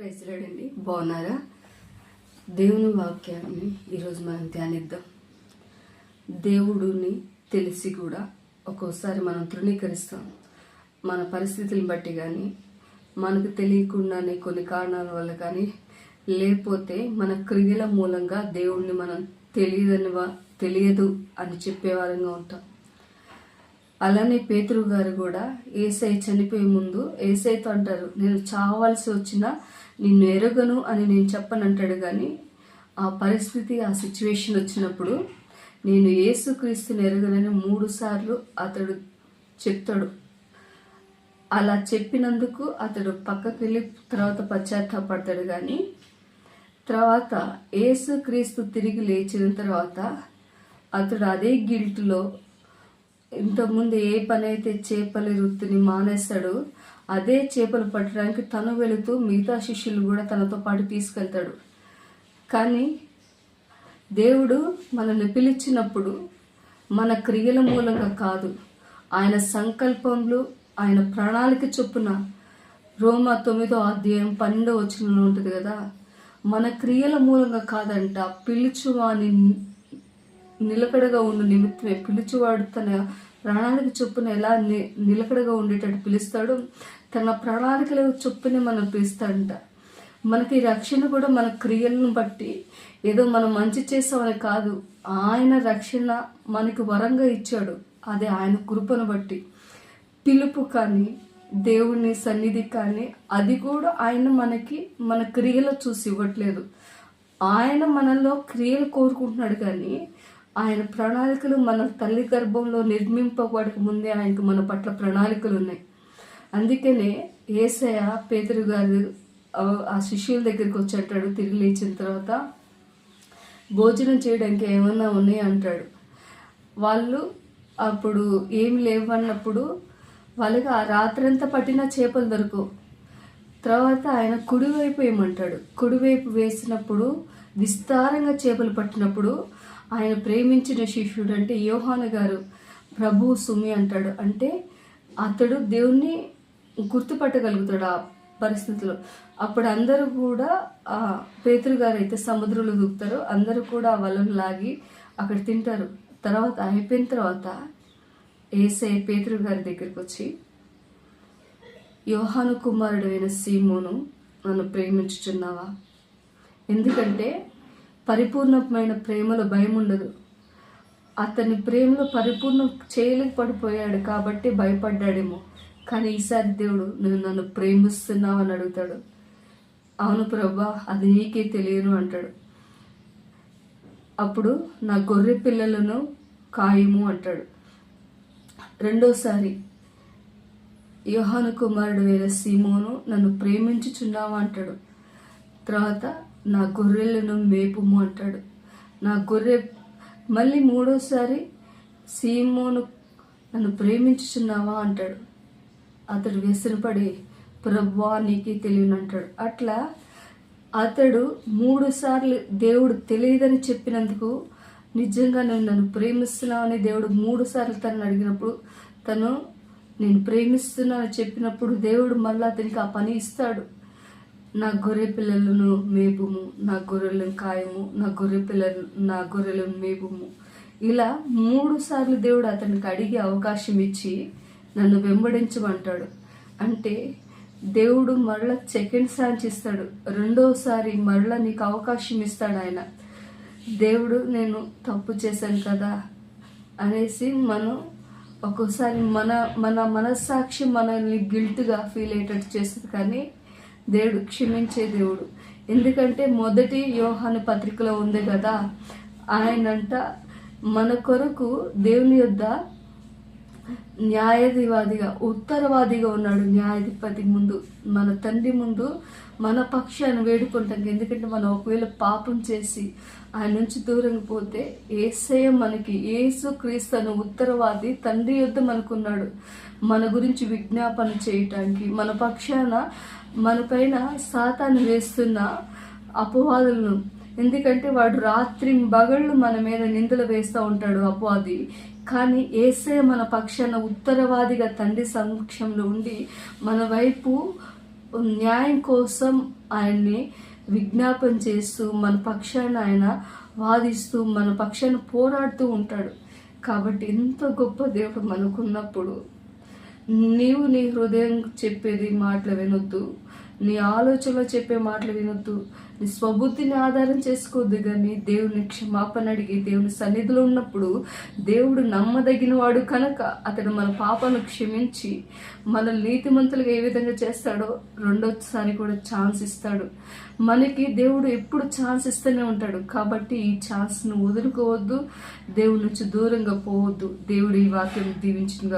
ప్రైజ్లాడండి బాగున్నారా? దేవుని వాక్యాన్ని ఈరోజు మనం ధ్యానిద్దాం. దేవుడిని తెలిసి కూడా ఒక్కోసారి మనం తృణీకరిస్తాం. మన పరిస్థితులను బట్టి కానీ మనకు తెలియకుండానే కొన్ని కారణాల వల్ల కానీ లేకపోతే మన క్రియల మూలంగా దేవుణ్ణి మనం తెలియదని వా- తెలియదు అని చెప్పేవారంగా ఉంటాం. అలానే పేతురు గారు కూడా ఏసై చనిపోయే ముందు ఏసైతో అంటారు నేను చావాల్సి వచ్చినా నిన్ను ఎరగను అని నేను చెప్పనంటాడు కానీ ఆ పరిస్థితి ఆ సిచ్యువేషన్ వచ్చినప్పుడు నేను యేసుక్రీస్తుని ఎరగనని మూడు సార్లు అతడు చెప్తాడు. అలా చెప్పినందుకు అతడు పక్కకి వెళ్ళి తర్వాత పశ్చాత్తాపడతాడు కానీ తర్వాత యేసుక్రీస్తు తిరిగి లేచిన తర్వాత అతడు అదే గిల్ట్లో ఇంతకుముందు ఏ పని అయితే చేపల వృత్తిని మానేస్తాడో అదే చేపలు పట్టడానికి తను వెళుతూ మిగతా శిష్యులు కూడా తనతో పాటు తీసుకెళ్తాడు. కానీ దేవుడు మనల్ని పిలిచినప్పుడు మన క్రియల మూలంగా కాదు ఆయన సంకల్పంలో ఆయన ప్రణాళిక చొప్పున రోమా తొమ్మిదో అధ్యాయం పన్నెండో వచనంలో ఉంటుంది కదా? మన క్రియల మూలంగా కాదంట పిలుచువాని నిలకడగా ఉన్న నిమిత్తమే పిలుచువాడు తన ప్రణాళిక చొప్పున ఎలా ని నిలకడగా ఉండేటట్టు పిలుస్తాడు తన ప్రణాళికల చొప్పున మనం పిలుస్తాడంట. మనకి రక్షణ కూడా మన క్రియలను బట్టి ఏదో మనం మంచి చేసామని కాదు ఆయన రక్షణ మనకి వరంగా ఇచ్చాడు. అది ఆయన కృపను బట్టి. పిలుపు కానీ దేవుని సన్నిధి కానీ అది కూడా ఆయన మనకి మన క్రియలు చూసి ఇవ్వట్లేదు. ఆయన మనలో క్రియలు కోరుకుంటున్నాడు కానీ ఆయన ప్రణాళికలు మన తల్లి గర్భంలో నిర్మింపబడక ముందే ఆయనకు మన పట్ల ప్రణాళికలు ఉన్నాయి. అందుకనే ఏసయ పేదరు గారు ఆ- శిష్యుల దగ్గరికి వచ్చేటాడు తిరిగి లేచిన తర్వాత భోజనం చేయడానికి ఏమన్నా ఉన్నాయి అంటాడు. వాళ్ళు అప్పుడు ఏమి లేవన్నప్పుడు వాళ్ళకి ఆ రాత్రంతా పట్టిన చేపలు దొరకవు తర్వాత ఆయన కుడివైపు ఏమంటాడు? కుడివైపు వేసినప్పుడు విస్తారంగా చేపలు పట్టినప్పుడు ఆయన ప్రేమించిన శిష్యుడు అంటే యోహాను గారు ప్రభు సుమి అంటాడు. అంటే అతడు దేవుణ్ణి గుర్తుపట్టగలుగుతాడు ఆ పరిస్థితిలో. అప్పుడు అందరూ కూడా పేతులు పేతురు గారు అయితే సముద్రంలో దూకుతారు. అందరూ కూడా ఆ వలను లాగి అక్కడ తింటారు. తర్వాత అయిపోయిన తర్వాత ఏసై పేతురు గారి దగ్గరికి వచ్చి యోహాను కుమారుడు అయిన సీమోను నన్ను ప్రేమించుచున్నావా? ఎందుకంటే పరిపూర్ణమైన ప్రేమలో భయం ఉండదు. అతని ప్రేమలో పరిపూర్ణం చేయలేకపోయాడు కాబట్టి భయపడ్డాడేమో. కానీ ఈసారి దేవుడు నువ్వు నన్ను ప్రేమిస్తున్నావు అని అడుగుతాడు. అవును ప్రభా అది నీకే తెలియను అంటాడు. అప్పుడు నా గొర్రె పిల్లలను కాయము అంటాడు. రెండోసారి యోహాను కుమారుడు వేల సీమోను నన్ను ప్రేమించుచున్నావు అంటాడు. తర్వాత నా గొర్రెలను మేపుము అంటాడు. నా గొర్రె మళ్ళీ మూడోసారి సీమోను నన్ను ప్రేమించుచున్నావా అంటాడు. అతడు వ్యసనపడి ప్రభా నీకే తెలియను అంటాడు. అట్లా అతడు మూడు సార్లు దేవుడు తెలియదని చెప్పినందుకు నిజంగా నువ్వు నన్ను ప్రేమిస్తున్నావు అని దేవుడు మూడు సార్లు తనని అడిగినప్పుడు తను నేను ప్రేమిస్తున్నానని చెప్పినప్పుడు దేవుడు మళ్ళీ అతనికి ఆ పని ఇస్తాడు. నా గొర్రె పిల్లలను మేపుము నా గొర్రెలను కాయము నా గొర్రె పిల్లలు నా గొర్రెలను మేపుము. ఇలా మూడు సార్లు దేవుడు అతనికి అడిగే అవకాశం ఇచ్చి నన్ను వెంబడించమంటాడు. అంటే దేవుడు మరల సెకండ్ ఛాన్స్ ఇస్తాడు. రెండోసారి మరల నీకు అవకాశం ఇస్తాడు ఆయన. దేవుడు నేను తప్పు చేశాను కదా అనేసి మనం ఒక్కోసారి మన మన మనస్సాక్షి మనల్ని గిల్ట్గా ఫీల్ అయ్యేటట్టు చేస్తుంది కానీ దేవుడు క్షమించే దేవుడు. ఎందుకంటే మొదటి యోహాను పత్రికలో ఉంది కదా ఆయనంట మన కొరకు దేవుని యొద్ద న్యాయాధివాదిగా ఉత్తరవాదిగా ఉన్నాడు న్యాయాధిపతి ముందు మన తండ్రి ముందు మన పక్షాన్ని వేడుకుంటాం. ఎందుకంటే మనం ఒకవేళ పాపం చేసి ఆయన నుంచి దూరంగా పోతే ఏసయ మనకి ఏసు క్రీస్తు అనే ఉత్తరవాది తండ్రి యొద్ద మనకున్నాడు. మన గురించి విజ్ఞాపన చేయటానికి మన పక్షాన మనపైన సాతాన్ని వేస్తున్న అపవాదులను ఎందుకంటే వాడు రాత్రి బగళ్ళు మన మీద నిందలు వేస్తూ ఉంటాడు అపవాది. కానీ ఏసే మన పక్షాన ఉత్తరవాదిగా తండ్రి సమక్షంలో ఉండి మన వైపు న్యాయం కోసం ఆయన్ని విజ్ఞాపన చేస్తూ మన పక్షాన ఆయన వాదిస్తూ మన పక్షాన పోరాడుతూ ఉంటాడు. కాబట్టి ఎంత గొప్ప దేవుడు మనకున్నప్పుడు నీవు నీ హృదయం చెప్పేది మాటలు వినొద్దు. నీ ఆలోచనలో చెప్పే మాటలు వినొద్దు. నీ స్వబుద్ధిని ఆధారం చేసుకోవద్దు కానీ దేవుని క్షమాపణ అడిగి దేవుని సన్నిధిలో ఉన్నప్పుడు దేవుడు నమ్మదగిన వాడు కనుక అతడు మన పాపను క్షమించి మన నీతిమంతులుగా ఏ విధంగా చేస్తాడో రెండోసారి కూడా ఛాన్స్ ఇస్తాడు. మనకి దేవుడు ఎప్పుడు ఛాన్స్ ఇస్తూనే ఉంటాడు. కాబట్టి ఈ ఛాన్స్ను వదులుకోవద్దు దేవుడి నుంచి దూరంగా పోవద్దు. దేవుడు ఈ వాక్యం దీవించిన